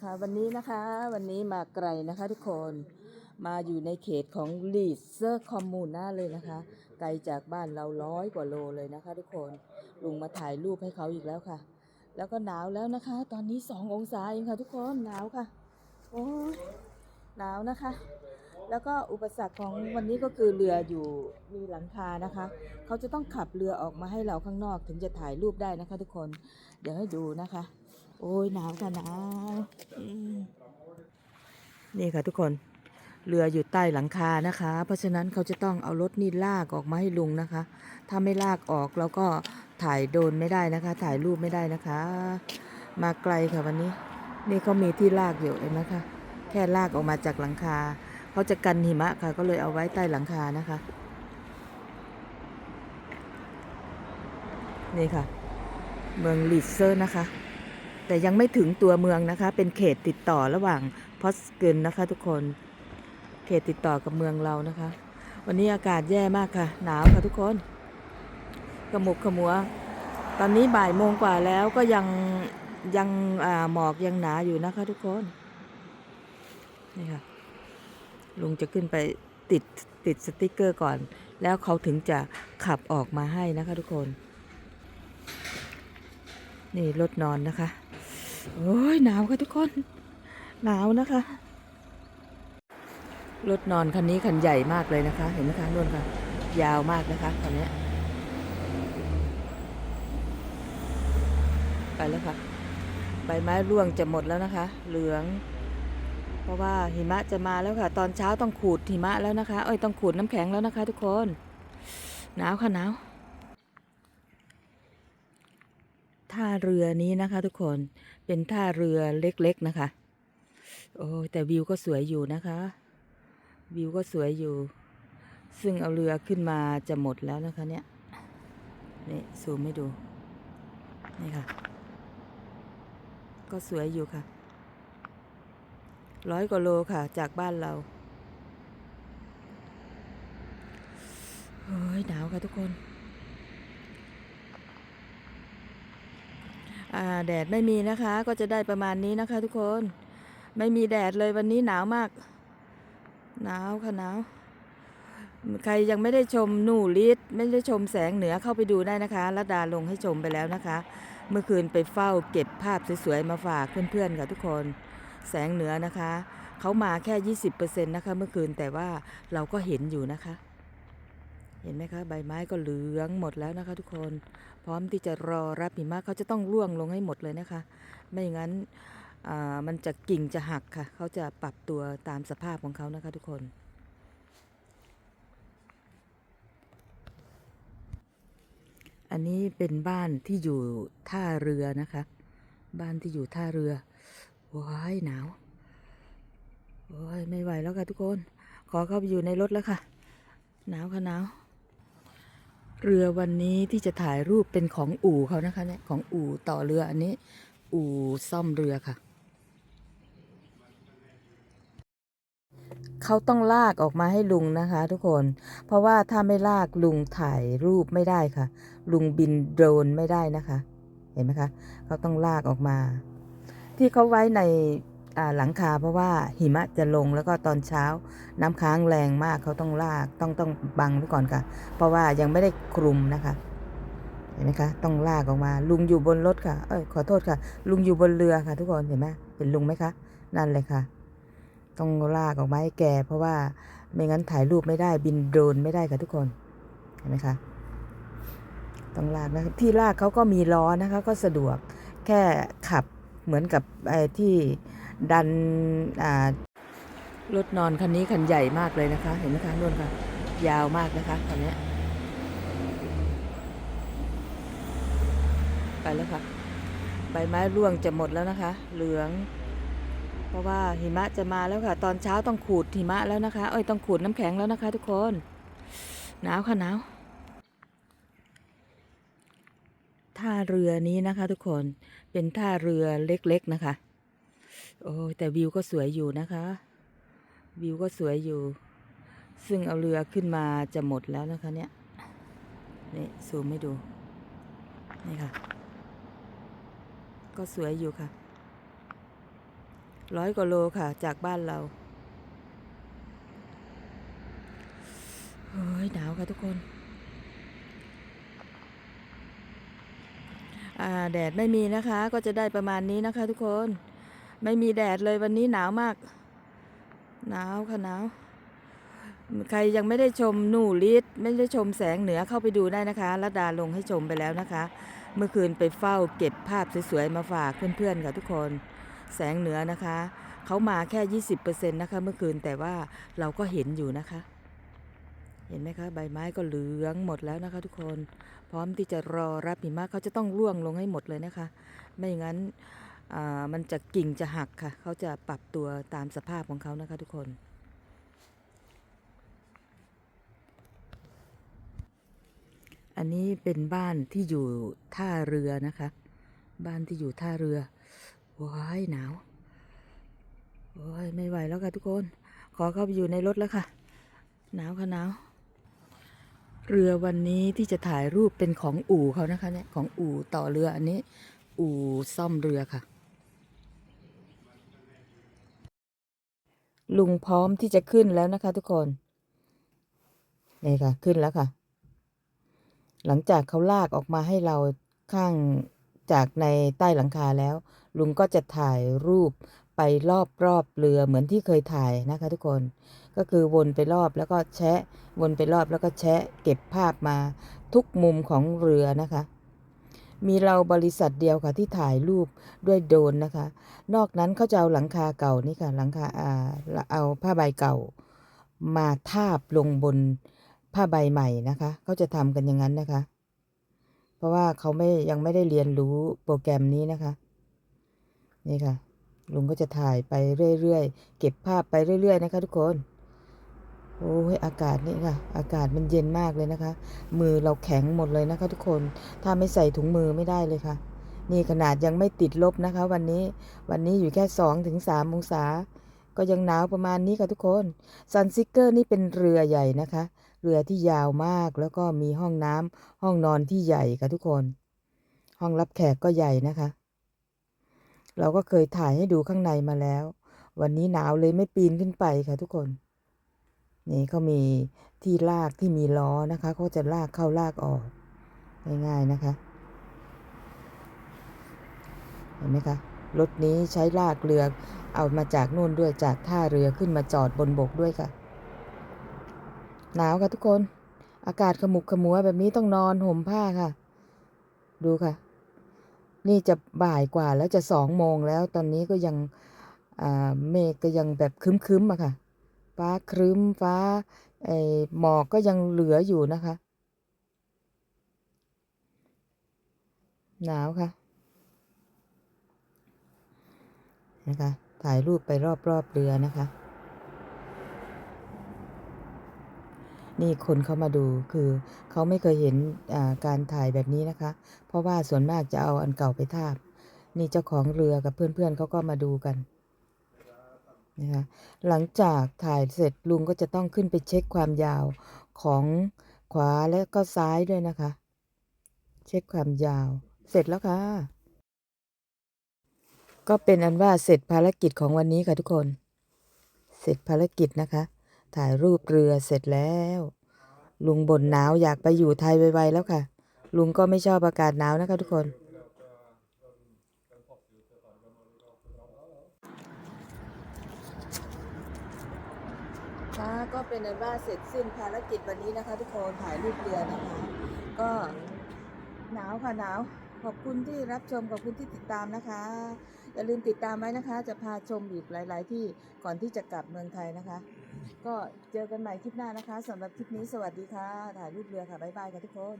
ค่ะวันนี้นะคะวันนี้มาไกลนะคะทุกคนมาอยู่ในเขตของลีดเซอร์คอมมูน่าเลยนะคะ ไกลจากบ้านเราร้อยกว่าโลเลยนะคะ ทุกคนลุงมาถ่ายรูปให้เขาอีกแล้วค่ะ แล้วก็หนาวแล้วนะคะ ตอนนี้สององศาเองค่ะ ทุกคนหนาวค่ะโอ้หนาวนะคะ แล้วก็อุปสรรคของวันนี้ก็คือเรืออยู่มีหลังคานะคะ เขาจะต้องขับเรือออกมาให้เราข้างนอกถึงจะถ่ายรูปได้นะคะ ทุกคน เดี๋ยวให้ดูนะคะ โอ้ยหนาวค่ะหนาวอืมนี่ค่ะทุกคน เรืออยู่ใต้หลังคานะคะ เพราะฉะนั้นเขาจะต้องเอารถนี่ลากออกมาให้ลุงนะคะ ถ้าไม่ลากออกเราก็ถ่ายโดรนไม่ได้นะคะ ถ่ายรูปไม่ได้นะคะ มาไกลค่ะวันนี้ นี่เขามีที่ลากอยู่เห็นไหมคะ แค่ลากออกมาจากหลังคา เขาจะกันหิมะค่ะ ก็เลยเอาไว้ใต้หลังคานะคะ นี่ค่ะ เมืองลิดเซอร์นะคะ แต่ยังไม่ถึงตัวเมืองนะคะ เป็นเขตติดต่อระหว่างพอสเกินนะคะทุกคน เขตติดต่อกับเมืองเรานะคะ วันนี้อากาศแย่มากค่ะ หนาวค่ะทุกคนกระหมุกขมัว ตอนนี้บ่ายโมงกว่าแล้วก็ยังยังหมอกยังหนาอยู่นะคะทุกคน นี่ค่ะ ลุงจะขึ้นไปติดติดสติกเกอร์ก่อน แล้วเขาถึงจะขับออกมาให้นะคะทุกคน นี่รถนอนนะคะ โอ้ยหนาวค่ะทุกคน หนาวนะคะ รถนอนคันนี้คันใหญ่มากเลยนะคะ เห็นไหมคะนู่นค่ะ ยาวมากนะคะคันนี้ไปแล้วค่ะ ใบไม้ร่วงจะหมดแล้วนะคะ เหลือง เพราะว่าหิมะจะมาแล้วค่ะ ตอนเช้าต้องขูดหิมะแล้วนะคะ เอ้ยต้องขูดน้ำแข็งแล้วนะคะ ทุกคน หนาวค่ะหนาวท่าเรือนี้นะคะ ทุกคนเป็นท่าเรือเล็กๆนะคะ โอ้ยแต่วิวก็สวยอยู่นะคะ วิวก็สวยอยู่ ซึ่งเอาเรือขึ้นมาจะหมดแล้วนะคะเนี่ยนี่ซูมให้ดูนี่ค่ะ ก็สวยอยู่ค่ะ ร้อยกว่าโลค่ะ จากบ้านเราโอ้ยหนาวค่ะทุกคนแดดไม่มีนะคะ ก็จะได้ประมาณนี้นะคะทุกคน ไม่มีแดดเลยวันนี้หนาวมาก หนาวค่ะหนาว ใครยังไม่ได้ชมหนูลิศไม่ได้ชมแสงเหนือเข้าไปดูได้นะคะรัดดาลงให้ชมไปแล้วนะคะ เมื่อคืนไปเฝ้าเก็บภาพสวยๆมาฝากเพื่อนๆค่ะทุกคน แสงเหนือนะคะ เขามาแค่ 20%นะคะเมื่อคืนแต่ว่าเราก็เห็นอยู่นะคะ เห็นไหมคะ ใบไม้ก็เหลืองหมดแล้วนะคะทุกคน พร้อมที่จะรอรับหิมะเขาจะต้องร่วงลงให้หมดเลยนะคะ ไม่งั้นอ่ามันจะกิ่งจะหักค่ะ เขาจะปรับตัวตามสภาพของเขานะคะทุกคนอันนี้เป็นบ้านที่อยู่ท่าเรือนะคะ บ้านที่อยู่ท่าเรือ ว้ายหนาวโอ้ยไม่ไหวแล้วค่ะทุกคน ขอเข้าไปอยู่ในรถแล้วค่ะ หนาวค่ะหนาว เรือวันนี้ที่จะถ่ายรูปเป็นของอู่เขานะคะเนี่ยของอู่ต่อเรืออันนี้ อู่ซ่อมเรือค่ะ เขาต้องลากออกมาให้ลุงนะคะ ทุกคน เพราะว่าถ้าไม่ลากลุงถ่ายรูปไม่ได้ค่ะ ลุงบินโดรนไม่ได้นะคะ เห็นไหมคะ เขาต้องลากออกมา ที่เขาไว้ในหลังคาเพราะว่าหิมะจะลงแล้วก็ตอนเช้า น้ำค้างแรงมากเขาต้องลากต้องต้องบังไว้ก่อนค่ะ เพราะว่ายังไม่ได้คลุมนะคะ เห็นไหมคะต้องลากออกมา ลุงอยู่บนรถค่ะ เอ้ยขอโทษค่ะ ลุงอยู่บนเรือค่ะ ทุกคนเห็นไหมเห็นลุงไหมคะ นั่นเลยค่ะ ต้องลากออกมาให้แกเพราะว่าไม่งั้นถ่ายรูปไม่ได้บินโดรนไม่ได้ค่ะทุกคนเห็นไหมคะต้องลากนะที่ลากเขาก็มีล้อนะคะ ก็สะดวกแค่ขับ เหมือนกับไอ้ที่ดันรถนอนคันนี้คันใหญ่มากเลยนะคะ เห็นไหมคะนู่นค่ะ ยาวมากนะคะคันนี้ไปแล้วค่ะ ใบไม้ร่วงจะหมดแล้วนะคะ เหลือง เพราะว่าหิมะจะมาแล้วค่ะ ตอนเช้าต้องขูดหิมะแล้วนะคะ เอ้ยต้องขูดน้ำแข็งแล้วนะคะ ทุกคน หนาวค่ะหนาว ท่าเรือนี้นะคะ ทุกคนเป็นท่าเรือเล็กๆนะคะ โอ้แต่วิวก็สวยอยู่นะคะ วิวก็สวยอยู่ ซึ่งเอาเรือขึ้นมาจะหมดแล้วนะคะ เนี่ยนี่ซูมให้ดูนี่ค่ะ ก็สวยอยู่ค่ะ ร้อยกว่าโลค่ะ จากบ้านเราเฮ้ยหนาวค่ะทุกคน อ่า แดดไม่มีนะคะ ก็จะได้ประมาณนี้นะคะ ทุกคน ไม่มีแดดเลยวันนี้หนาวมาก หนาวค่ะหนาว ใครยังไม่ได้ชมหนูลิศไม่ได้ชมแสงเหนือเข้าไปดูได้นะคะรัดาลงให้ชมไปแล้วนะคะ เมื่อคืนไปเฝ้าเก็บภาพสวยๆมาฝากเพื่อนๆค่ะทุกคน แสงเหนือนะคะ เขามาแค่ 20%นะคะเมื่อคืนแต่ว่าเราก็เห็นอยู่นะคะเห็นไหมคะใบไม้ก็เหลืองหมดแล้วนะคะ ทุกคน ร้อมที่จะรอรับหิมะเขาจะต้องร่วงลงให้หมดเลยนะคะ ไม่งั้นอ่ามันจะกิ่งจะหักค่ะ เขาจะปรับตัวตามสภาพของเขานะคะทุกคน อันนี้เป็นบ้านที่อยู่ท่าเรือนะคะ บ้านที่อยู่ท่าเรือว้ายหนาวโอ้ยไม่ไหวแล้วค่ะทุกคน ขอเข้าไปอยู่ในรถแล้วค่ะ หนาวค่ะหนาว เรือวันนี้ที่จะถ่ายรูปเป็นของอู่เขานะคะเนี่ยของอู่ต่อเรืออันนี้ อู่ซ่อมเรือค่ะ ลุงพร้อมที่จะขึ้นแล้วนะคะ ทุกคนนี่ค่ะ ขึ้นแล้วค่ะ หลังจากเขาลากออกมาให้เราข้างจากในใต้หลังคาแล้ว ลุงก็จะถ่ายรูป ไปรอบรอบเรือเหมือนที่เคยถ่ายนะคะทุกคนก็คือวนไปรอบแล้วก็แชะ วนไปรอบแล้วก็แชะ เก็บภาพมาทุกมุมของเรือนะคะ มีเราบริษัทเดียวค่ะที่ถ่ายรูปด้วยโดรนนะคะ นอกนั้นเขาจะเอาหลังคาเก่านี่ค่ะหลังคาอ่าเอาผ้าใบเก่า มาทาบลงบนผ้าใบใหม่นะคะเขาจะทำกันอย่างนั้นนะคะ เพราะว่าเขาไม่ยังไม่ได้เรียนรู้โปรแกรมนี้นะคะ นี่ค่ะ ลุงก็จะถ่ายไปเรื่อยๆ เก็บภาพไปเรื่อยๆ นะคะทุกคน โอ้ยอากาศนี่ค่ะ อากาศมันเย็นมากเลยนะคะ มือเราแข็งหมดเลยนะคะ ทุกคน ถ้าไม่ใส่ถุงมือไม่ได้เลยค่ะ นี่ขนาดยังไม่ติดลบนะคะ วันนี้ วันนี้อยู่แค่สองถึงสามองศา ก็ยังหนาวประมาณนี้ค่ะทุกคน ซันซิกเกอร์นี่เป็นเรือใหญ่นะคะ เรือที่ยาวมาก แล้วก็มีห้องน้ำห้องนอนที่ใหญ่ค่ะทุกคน ห้องรับแขกก็ใหญ่นะคะ เราก็เคยถ่ายให้ดูข้างในมาแล้ว วันนี้หนาวเลยไม่ปีนขึ้นไปค่ะทุกคน นี่เขามีที่ลากที่มีล้อนะคะเขาจะลากเข้าลากออก ง่ายๆนะคะ เห็นไหมคะ รถนี้ใช้ลากเรือเอามาจากนู่นด้วยจากท่าเรือขึ้นมาจอดบนบกด้วยค่ะ หนาวค่ะทุกคน อากาศขมุกขมัวแบบนี้ต้องนอนห่มผ้าค่ะ ดูค่ะ นี่จะบ่ายกว่าแล้วจะสองโมงแล้วตอนนี้ก็ยังเมฆก็ยังแบบครึ้มๆอะค่ะ ฟ้าครึ้มฟ้าไอหมอกก็ยังเหลืออยู่นะคะ หนาวค่ะนะคะถ่ายรูปไปรอบๆเรือนะคะ นี่คนเขามาดูคือเขาไม่เคยเห็นการถ่ายแบบนี้นะคะ เพราะว่าส่วนมากจะเอาอันเก่าไปทาบ นี่เจ้าของเรือกับเพื่อนๆเขาก็มาดูกันนะคะหลังจากถ่ายเสร็จลุงก็จะต้องขึ้นไปเช็คความยาวของขวาและก็ซ้ายด้วยนะคะ เช็คความยาว เสร็จแล้วค่ะ ก็เป็นอันว่าเสร็จภารกิจของวันนี้ค่ะทุกคน เสร็จภารกิจนะคะ ถ่ายรูปเรือเสร็จแล้ว ลุงบ่นหนาวอยากไปอยู่ไทยไวๆแล้วค่ะ ลุงก็ไม่ชอบอากาศหนาวนะคะทุกคน ค่ะก็เป็นอันว่าเสร็จสิ้นภารกิจวันนี้นะคะ ทุกคนถ่ายรูปเรือนะคะ ก็หนาวค่ะหนาว ขอบคุณที่รับชมขอบคุณที่ติดตามนะคะ อย่าลืมติดตามไว้นะคะ จะพาชมอีกหลาย ๆ ที่ก่อนที่จะกลับเมืองไทยนะคะ ก็เจอกันใหม่คลิปหน้านะคะสำหรับคลิปนี้สวัสดีค่ะ ถ่ายรูปเรือค่ะบ๊ายบายค่ะทุกคน